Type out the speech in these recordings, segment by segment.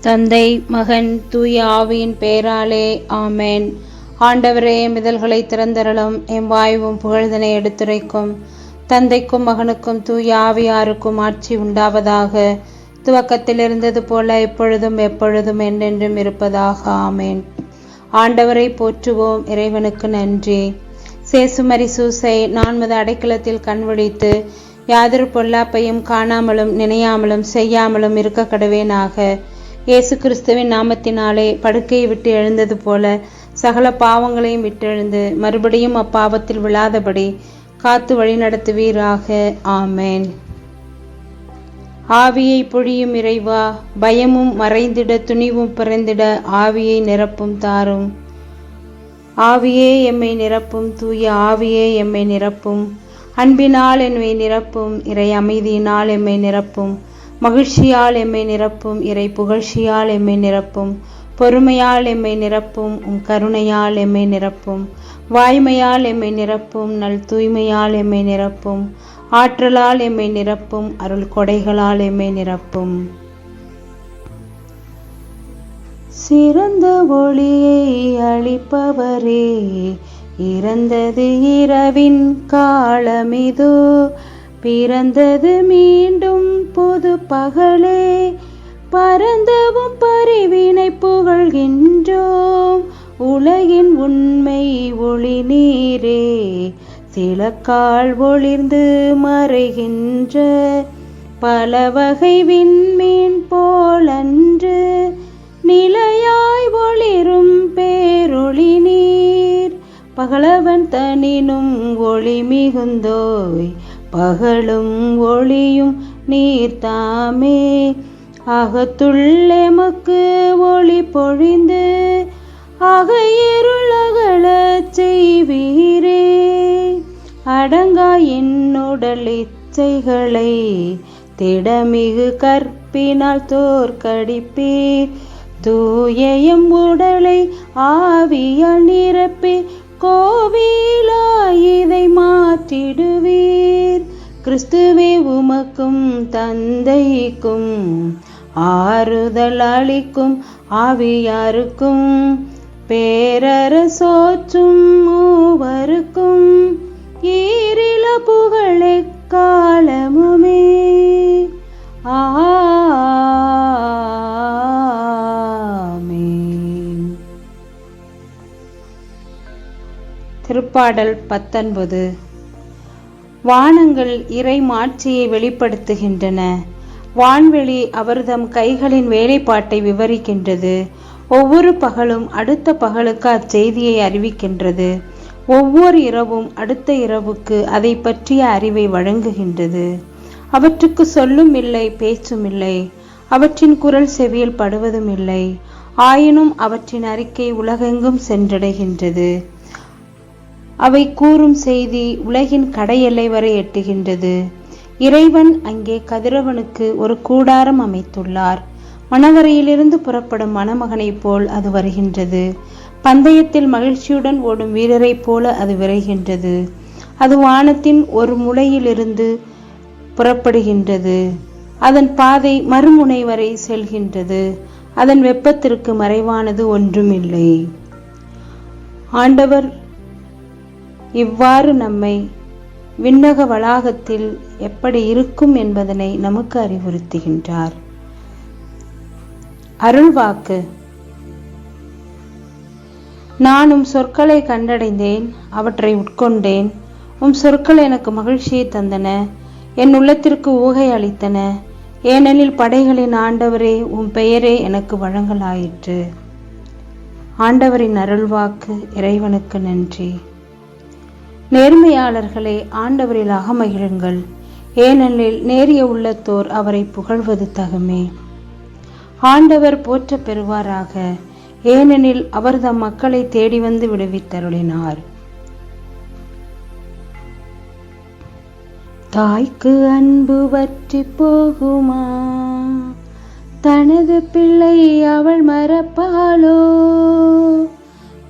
தந்தை மகன் தூய ஆவியின் பெயராலே ஆமேன். ஆண்டவரே மிதல்களை திறந்தரலும் எம் வாயுவும் புகழ்தனை எடுத்துரைக்கும். தந்தைக்கும் மகனுக்கும் தூய ஆவியாருக்கும் ஆட்சி உண்டாவதாக. துவக்கத்தில் இருந்தது போல எப்பொழுதும் எப்பொழுதும் என்றென்றும் இருப்பதாக ஆமேன். ஆண்டவரை போற்றுவோம் இறைவனுக்கு நன்றி. சேசுமரி சூசை நான்மது அடைக்கலத்தில் கண்விழித்து யாதொரு பொல்லாப்பையும் காணாமலும் நினையாமலும் செய்யாமலும் இருக்க கடவேனாக. இயேசு கிறிஸ்துவின் நாமத்தினாலே படுக்கையை விட்டு எழுந்தது போல சகல பாவங்களையும் விட்டெழுந்து மறுபடியும் அப்பாவத்தில் விழாதபடி காத்து வழிநடத்துவீராக ஆமேன். ஆவியை பொழியும் இறைவா பயமும் மறைந்திட துணிவும் பிறந்திட ஆவியை நிரப்பும் தாரும். ஆவியே எம்மை நிரப்பும் தூய ஆவியே எம்மை நிரப்பும். அன்பினால் என்னை நிரப்பும் இறை அமைதியினால் எம்மை நிரப்பும். மகிழ்ச்சியால் எம்மை நிரப்பும் இறை புகழ்ச்சியால் எம்மை நிரப்பும். பொறுமையால் எம்மை நிரப்பும் உம் கருணையால் எம்மை நிரப்பும். வாய்மையால் எம்மை நிரப்பும் நல் தூய்மையால் எம்மை நிரப்பும். ஆற்றலால் எம்மை நிரப்பும் அருள் கொடைகளால் எம்மை நிரப்பும். சிறந்த ஒளியை அளிப்பவரே இறந்தது இரவின் காலமிதோ பிறந்தது மீண்டும் புது பகலே பரந்தவும் பரிவினை புகழ்கின்றோம். உலகின் உண்மை ஒளி நீரே சில கால் ஒளிர்ந்து மறைகின்ற பல வகை விண்மீன் போலன்று நிலையாய் ஒளிரும் பேரொளி நீர். பகலவன் தனினும் ஒளி மிகுந்தோய் பகலும் ஒளியும் நீர்தாமே அகத்துள்ளெமக்கு ஒளி பொழிந்து அக இருளகலச் செய்வீரே. அடங்கா என்னுடல் இச்சைகளை திடமிகு கற்பினால் தோற்கடிப்பீர். தூயம் உடலை ஆவியால் நிரப்பி கோவிலா இதை மாற்றிடுவீர். கிறிஸ்துவே உமக்கும் தந்தைக்கும் ஆறுதல் அளிக்கும் ஆவியாருக்கும் பேரரசோற்றும் மூவருக்கும் ஈரில புகழை காலமுமே. திருப்பாடல் பத்தொன்பது. வானங்கள் இறை மாட்சியை வெளிப்படுத்துகின்றன. வான்வெளி அவர்தம் கைகளின் வேலைப்பாட்டை விவரிக்கின்றது. ஒவ்வொரு பகலும் அடுத்த பகலுக்கு அச்செய்தியை அறிவிக்கின்றது. ஒவ்வொரு இரவும் அடுத்த இரவுக்கு அதை பற்றிய அறிவை வழங்குகின்றது. அவற்றுக்கு சொல்லும் இல்லை பேச்சும் இல்லை. அவற்றின் குரல் செவியில் படுவதும் இல்லை. ஆயினும் அவற்றின் அறிக்கை உலகெங்கும் சென்றடைகின்றது. அவை கூறும் செய்தி உலகின் கடையெல்லை வரை எட்டுகின்றது. இறைவன் அங்கே கதிரவனுக்கு ஒரு கூடாரம் அமைத்துள்ளார். மணவரையிலிருந்து புறப்படும் மணமகனைப் போல் அது வருகின்றது. பந்தயத்தில் மகிழ்ச்சியுடன் ஓடும் வீரரைப் போல அது விரைகின்றது. அது வானத்தின் ஒரு முளையிலிருந்து புறப்படுகின்றது. அதன் பாதை மறுமுனை வரை செல்கின்றது. அதன் வெப்பத்திற்கு மறைவானது ஒன்றுமில்லை. ஆண்டவர் இவ்வாறு நம்மை விண்ணக வளாகத்தில் எப்படி இருக்கும் என்பதனை நமக்கு அறிவுறுத்துகின்றார். அருள்வாக்கு. நான் உம் சொற்களை கண்டடைந்தேன் அவற்றை உட்கொண்டேன். உம் சொற்கள் எனக்கு மகிழ்ச்சியை தந்தன என் உள்ளத்திற்கு ஊகை அளித்தன. ஏனெனில் படைகளின் ஆண்டவரே உம் பெயரே எனக்கு வழங்கலாயிற்று. ஆண்டவரின் அருள்வாக்கு இறைவனுக்கு நன்றி. நேர்மையாளர்களே ஆண்டவரில் அகமகிழுங்கள். ஏனெனில் நேரிய உள்ளத்தோர் அவரை புகழ்வது தகுமே. ஆண்டவர் போற்ற பெறுவாராக ஏனெனில் அவர் தம் மக்களை தேடி வந்து விடுவித்தருளினார். தாய்க்கு அன்பு வற்றி போகுமா? தனது பிள்ளை அவள் மறப்பாளோ?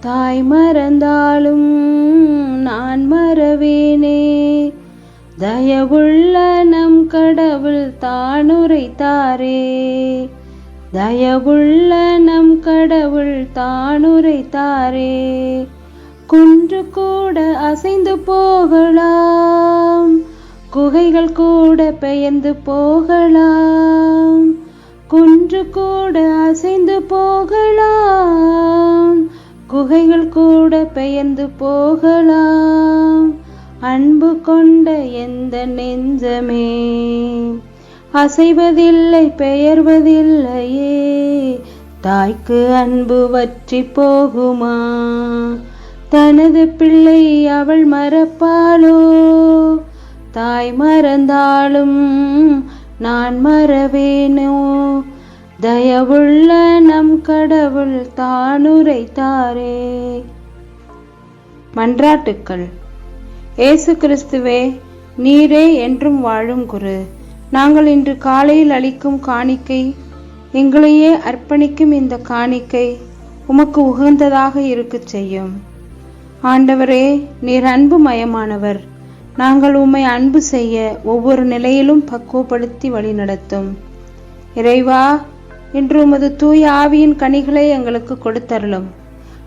தாய் மறந்தாலும் நான் மறவேனே. தயவுள்ள நம் கடவுள் தானுரைத்தாரே தயவுள்ள நம் கடவுள் தானுரைத்தாரே குன்று கூட அசைந்து போகலாம். குகைகள் கூட பெயர்ந்து போகலாம். குன்று கூட அசைந்து போகலாம். குகைகள் கூட பெயர்ந்து போகலாம். அன்பு கொண்ட எந்த நெஞ்சமே அசைவதில்லை பெயர்வதில்லையே. தாய்க்கு அன்பு வற்றி போகுமா? தனது பிள்ளை அவள் மறப்பாளோ? தாய் மறந்தாலும் நான் மறவேனோ? தயவுள்ள நம் கடவுள் தானுரைத்தாரே. மன்றாட்டுக்கள். இயேசு கிறிஸ்துவே நீரே என்றும் வாழும் குரு. நாங்கள் இன்று காலையில் அளிக்கும் காணிக்கை எங்களையே அர்ப்பணிக்கும் இந்த காணிக்கை உமக்கு உகந்ததாக இருக்கச் செய்யும். ஆண்டவரே நீர் அன்பு மயமானவர். நாங்கள் உம்மை அன்பு செய்ய ஒவ்வொரு நிலையிலும் பக்குவப்படுத்தி வழிநடத்தும். இறைவா இன்று உமது தூய ஆவியின் கனிகளை எங்களுக்கு கொடுத்தருளும்.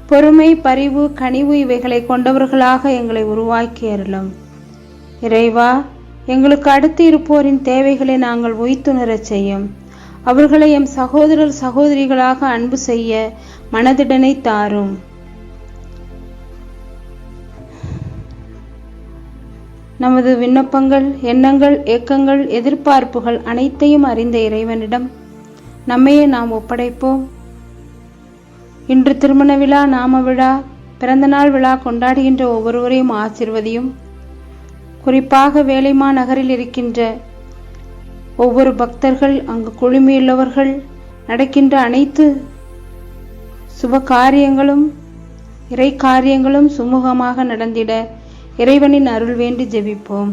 பொறுமை பரிவு கனிவு இவைகளை கொண்டவர்களாக எங்களை உருவாக்கி அருளும். இறைவா எங்களுக்கு அடுத்து இருப்போரின் தேவைகளை நாங்கள் உய்த்துணரச் செய்யும். அவர்களை எம் சகோதரர் சகோதரிகளாக அன்பு செய்ய மனதிடனை தாரும். நமது விண்ணப்பங்கள் எண்ணங்கள் ஏக்கங்கள் எதிர்பார்ப்புகள் அனைத்தையும் அறிந்த இறைவனிடம் நம்மையே நாம் ஒப்படைப்போம். இன்று திருமண விழா நாம விழா பிறந்தநாள் விழா கொண்டாடுகின்ற ஒவ்வொருவரையும் ஆசிர்வதியும். குறிப்பாக வேலைமா நகரில் இருக்கின்ற ஒவ்வொரு பக்தர்கள் அங்கு குழுமியுள்ளவர்கள் நடக்கின்ற அனைத்து சுப காரியங்களும் இறை காரியங்களும் சுமூகமாக நடந்திட இறைவனின் அருள் வேண்டி ஜெபிப்போம்.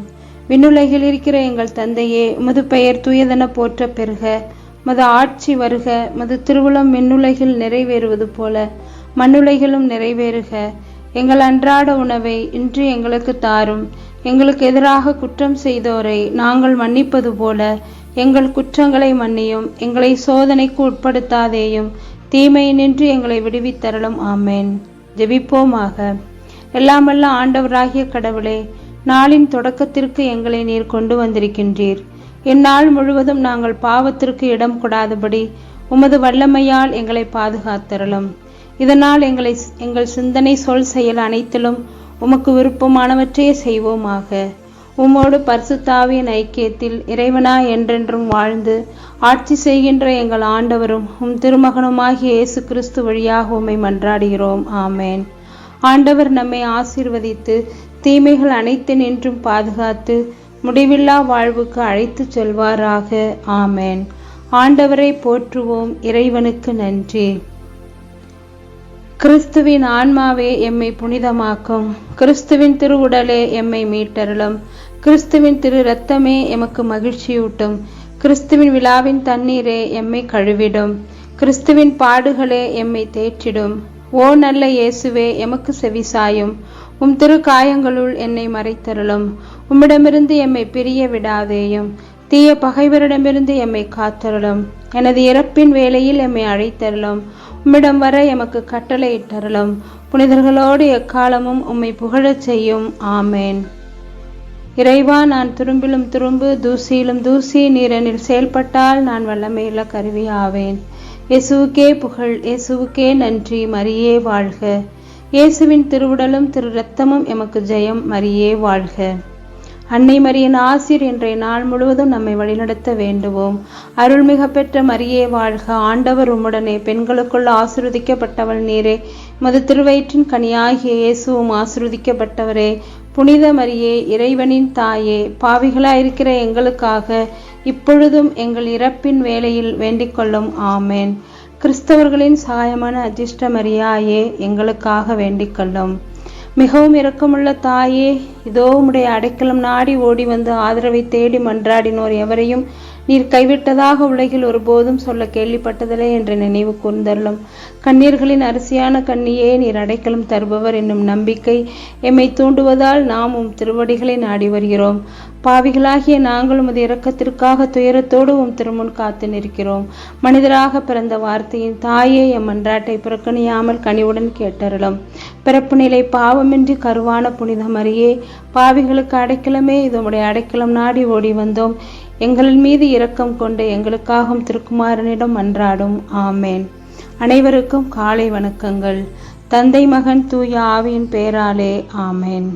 விண்ணுலகில் இருக்கிற எங்கள் தந்தையே உமது பெயர் தூயதென போற்ற பெறுக மது ஆட்சி வருக மது திருவுளம் மின்னுலகில் நிறைவேறுவது போல மண்ணுலகிலும் நிறைவேறுக. எங்கள் அன்றாட உணவை இன்று எங்களுக்கு தாரும். எங்களுக்கு எதிராக குற்றம் செய்தோரை நாங்கள் மன்னிப்பது போல எங்கள் குற்றங்களை மன்னியும் எங்களை சோதனைக்கு உட்படுத்தாதேயும். தீமையினின்று எங்களை விடுவித்தரலும் ஆமேன். ஜெபிப்போமாக. எல்லாமல்ல ஆண்டவராகிய கடவுளே நாளின் தொடக்கத்திற்கு எங்களை நீர் கொண்டு வந்திருக்கின்றீர். இந்நாள் முழுவதும் நாங்கள் பாவத்திற்கு இடம் கொடாதபடி உமது வல்லமையால் எங்களை பாதுகாத்தரலும் இதனால் எங்களை எங்கள் சிந்தனை சொல் செயல் அனைத்திலும் உமக்கு விருப்பமானவற்றையே செய்வோமாக. உம்மோடு பரிசுத்தாவியின் ஐக்கியத்தில் இறைவனா என்றென்றும் வாழ்ந்து ஆட்சி செய்கின்ற எங்கள் ஆண்டவரும் உம் திருமகனுமாகிய இயேசு கிறிஸ்து வழியாக உம்மை மன்றாடுகிறோம். ஆமேன். ஆண்டவர் நம்மை ஆசீர்வதித்து தீமைகள் அனைத்து நின்றும் பாதுகாத்து முடிவில்லா வாழ்வுக்கு அழைத்து செல்வாராக. ஆமேன். ஆண்டவரை போற்றுவோம். இறைவனுக்கு நன்றி. கிறிஸ்துவின் ஆன்மாவே எம்மை புனிதமாக்கும். கிறிஸ்துவின் திருவுடலே எம்மை மீட்டருளும். கிறிஸ்துவின் திரு இரத்தமே எமக்கு மகிழ்ச்சியூட்டும். கிறிஸ்துவின் விழாவின் தண்ணீரே எம்மை கழுவிடும். கிறிஸ்துவின் பாடுகளே எம்மை தேற்றிடும். ஓ நல்ல இயேசுவே எமக்கு செவிசாயும். உம் திரு காயங்களுள் என்னை மறைத்தருளும். உம்மிடமிருந்து எம்மை பிரிய விடாதேயும். தீய பகைவரிடமிருந்து எம்மை காத்தருளும். எனது இறப்பின் வேலையில் எம்மை அழைத்தருளும். உம்மிடம் வர எமக்கு கட்டளையிட்டருளும். புனிதர்களோடு எக்காலமும் உம்மை புகழச் செய்யும். ஆமேன். இறைவா நான் துரும்பிலும் துரும்பு தூசியிலும் தூசி நீரனில் செயல்பட்டால் நான் வல்லமையுள்ள கருவி ஆவேன் இயேசுவுக்கே புகழ் இயேசுவுக்கே நன்றி மரியே வாழ்க. இயேசுவின் திருவுடலும் திரு ரத்தமும் எமக்கு ஜெயம் மரியே வாழ்க. அன்னை மரியின் ஆசிர் இன்றைய நாள் முழுவதும் நம்மை வழிநடத்த வேண்டுவோம். அருள்மிக பெற்ற மரியே வாழ்க. ஆண்டவர் உம்முடனே பெண்களுக்குள் ஆசிர்வதிக்கப்பட்டவள் நீரே. மது திருவயிற்றின் கனியாகிய இயேசுவும் ஆசிர்வதிக்கப்பட்டவரே. புனித மரியே இறைவனின் தாயே பாவிகளாயிருக்கிற எங்களுக்காக இப்பொழுதும் எங்கள் இறப்பின் வேளையில் வேண்டிக்கொள்ளும். ஆமேன். கிறிஸ்தவர்களின் சாயமான அதிர்ஷ்ட மரியாயே எங்களுக்காக வேண்டிக்கொள்ளும். மிகவும் இரக்கமுள்ள தாயே இதோ உடைய அடைக்கலம் நாடி ஓடி வந்து ஆதரவை தேடி மன்றாடினோர் எவரையும் நீர் கைவிட்டதாக உலகில் ஒருபோதும் சொல்ல கேள்விப்பட்டதில்லை என்ற நினைவு கூர்ந்தருளும். கண்ணீர்களின் அரிசியான கண்ணியே நீர் அடைக்கலம் தருபவர் என்னும் நம்பிக்கை எம்மை தூண்டுவதால் நாம் உம் திருவடிகளை நாடி வருகிறோம். பாவிகளாகிய நாங்களும் உமது இரக்கத்திற்காக துயரத்தோடு உம் திருமுன் காத்து நிற்கிறோம். மனிதராக பிறந்த வார்த்தையின் தாயே எம் மன்றாட்டை புறக்கணியாமல் கனிவுடன் கேட்டருளும். பிறப்பு நிலை பாவமின்றி கருவான புனிதம் அறியே பாவிகளுக்கு அடைக்கலமே இது உடைய அடைக்கலம் நாடி ஓடி வந்தோம். எங்களின் மீது இரக்கம் கொண்டு எங்களுக்காகவும் திருக்குமாரனிடம் மன்றாடும் ஆமேன். அனைவருக்கும் காலை வணக்கங்கள். தந்தை மகன் தூய ஆவியின் பேராலே. ஆமேன்.